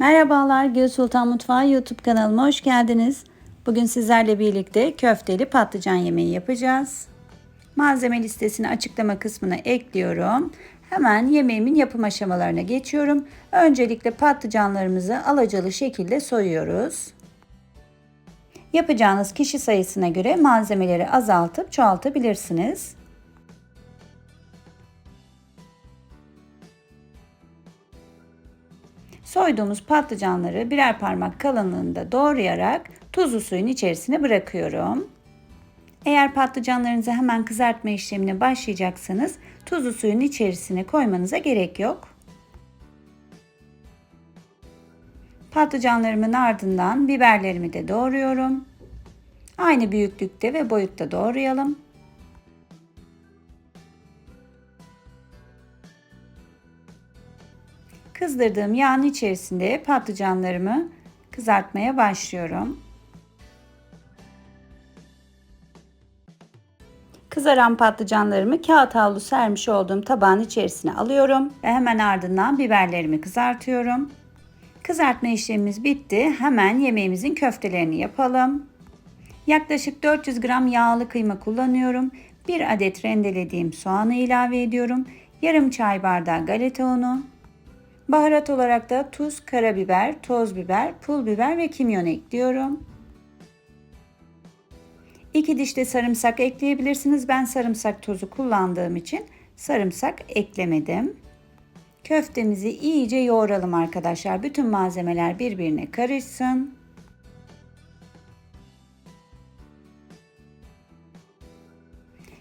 Merhabalar Gül Sultan Mutfağı YouTube kanalıma hoş geldiniz. Bugün sizlerle birlikte köfteli patlıcan yemeği yapacağız. Malzeme listesini açıklama kısmına ekliyorum. Hemen yemeğimin yapım aşamalarına geçiyorum. Öncelikle patlıcanlarımızı alacalı şekilde soyuyoruz. Yapacağınız kişi sayısına göre malzemeleri azaltıp çoğaltabilirsiniz. Soyduğumuz patlıcanları birer parmak kalınlığında doğrayarak tuzlu suyun içerisine bırakıyorum. Eğer patlıcanlarınızı hemen kızartma işlemine başlayacaksanız tuzlu suyun içerisine koymanıza gerek yok. Patlıcanlarımın ardından biberlerimi de doğruyorum. Aynı büyüklükte ve boyutta doğrayalım. Kızdırdığım yağın içerisinde patlıcanlarımı kızartmaya başlıyorum. Kızaran patlıcanlarımı kağıt havlu sermiş olduğum tabağın içerisine alıyorum ve hemen ardından biberlerimi kızartıyorum. Kızartma işlemimiz bitti. Hemen yemeğimizin köftelerini yapalım. Yaklaşık 400 gram yağlı kıyma kullanıyorum. 1 adet rendelediğim soğanı ilave ediyorum. Yarım çay bardağı galeta unu, Baharat olarak da tuz, karabiber, toz biber, pul biber ve kimyon ekliyorum. 2 diş de sarımsak ekleyebilirsiniz. Ben sarımsak tozu kullandığım için sarımsak eklemedim. Köftemizi iyice yoğuralım arkadaşlar. Bütün malzemeler birbirine karışsın.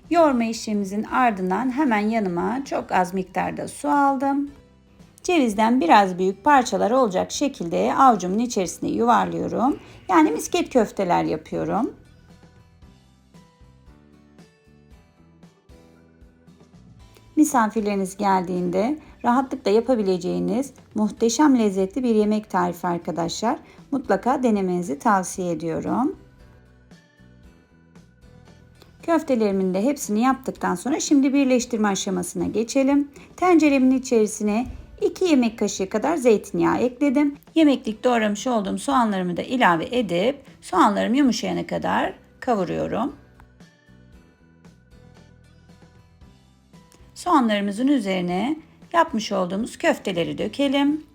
Yoğurma işlemimizin ardından hemen yanıma çok az miktarda su aldım. Cevizden biraz büyük parçalar olacak şekilde avucumun içerisine yuvarlıyorum. Yani misket köfteler yapıyorum. Misafirleriniz geldiğinde rahatlıkla yapabileceğiniz muhteşem lezzetli bir yemek tarifi arkadaşlar. Mutlaka denemenizi tavsiye ediyorum. Köftelerimin de hepsini yaptıktan sonra şimdi birleştirme aşamasına geçelim. Tenceremin içerisine 2 yemek kaşığı kadar zeytinyağı ekledim. Yemeklik doğramış olduğum soğanlarımı da ilave edip soğanlarım yumuşayana kadar kavuruyorum. Soğanlarımızın üzerine yapmış olduğumuz köfteleri dökelim.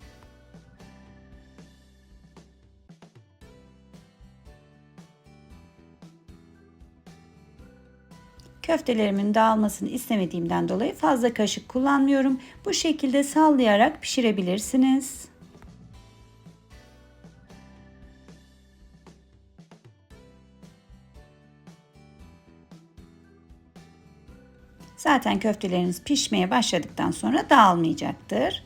Köftelerimin dağılmasını istemediğimden dolayı fazla kaşık kullanmıyorum. Bu şekilde sallayarak pişirebilirsiniz. Zaten köfteleriniz pişmeye başladıktan sonra dağılmayacaktır.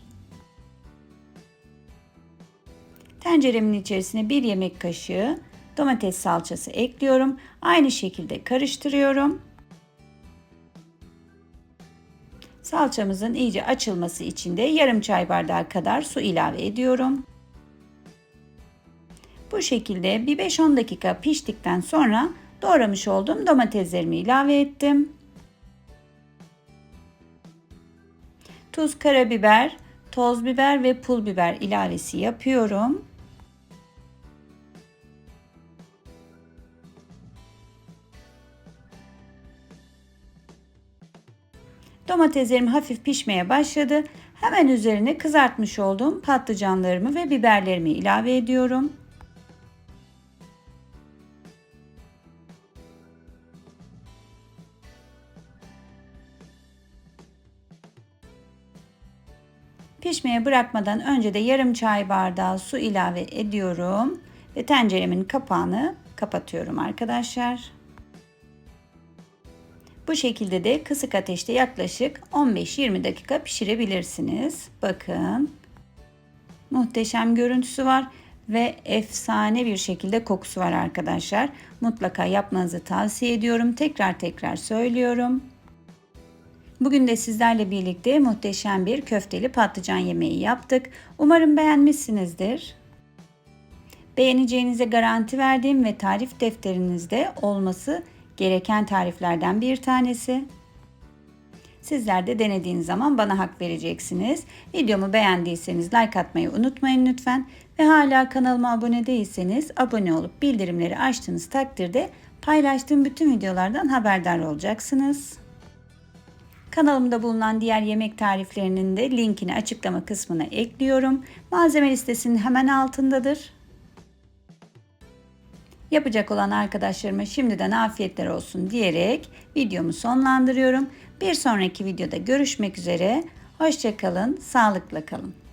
Tenceremin içerisine bir yemek kaşığı domates salçası ekliyorum. Aynı şekilde karıştırıyorum. Salçamızın iyice açılması için de yarım çay bardağı kadar su ilave ediyorum. Bu şekilde bir 5-10 dakika piştikten sonra doğramış olduğum domateslerimi ilave ettim. Tuz, karabiber, toz biber ve pul biber ilavesi yapıyorum. Domateslerim hafif pişmeye başladı. Hemen üzerine kızartmış olduğum patlıcanlarımı ve biberlerimi ilave ediyorum. Pişmeye bırakmadan önce de yarım çay bardağı su ilave ediyorum ve tenceremin kapağını kapatıyorum arkadaşlar. Bu şekilde de kısık ateşte yaklaşık 15-20 dakika pişirebilirsiniz. Bakın. Muhteşem görüntüsü var ve efsane bir şekilde kokusu var arkadaşlar. Mutlaka yapmanızı tavsiye ediyorum. Tekrar tekrar söylüyorum. Bugün de sizlerle birlikte muhteşem bir köfteli patlıcan yemeği yaptık. Umarım beğenmişsinizdir. Beğeneceğinize garanti verdiğim ve tarif defterinizde olması gereken tariflerden bir tanesi. Sizler de denediğiniz zaman bana hak vereceksiniz. Videomu beğendiyseniz like atmayı unutmayın lütfen. Ve hala kanalıma abone değilseniz abone olup bildirimleri açtığınız takdirde paylaştığım bütün videolardan haberdar olacaksınız. Kanalımda bulunan diğer yemek tariflerinin de linkini açıklama kısmına ekliyorum. Malzeme listesinin hemen altındadır. Yapacak olan arkadaşlarıma şimdiden afiyetler olsun diyerek videomu sonlandırıyorum. Bir sonraki videoda görüşmek üzere. Hoşçakalın, sağlıkla kalın.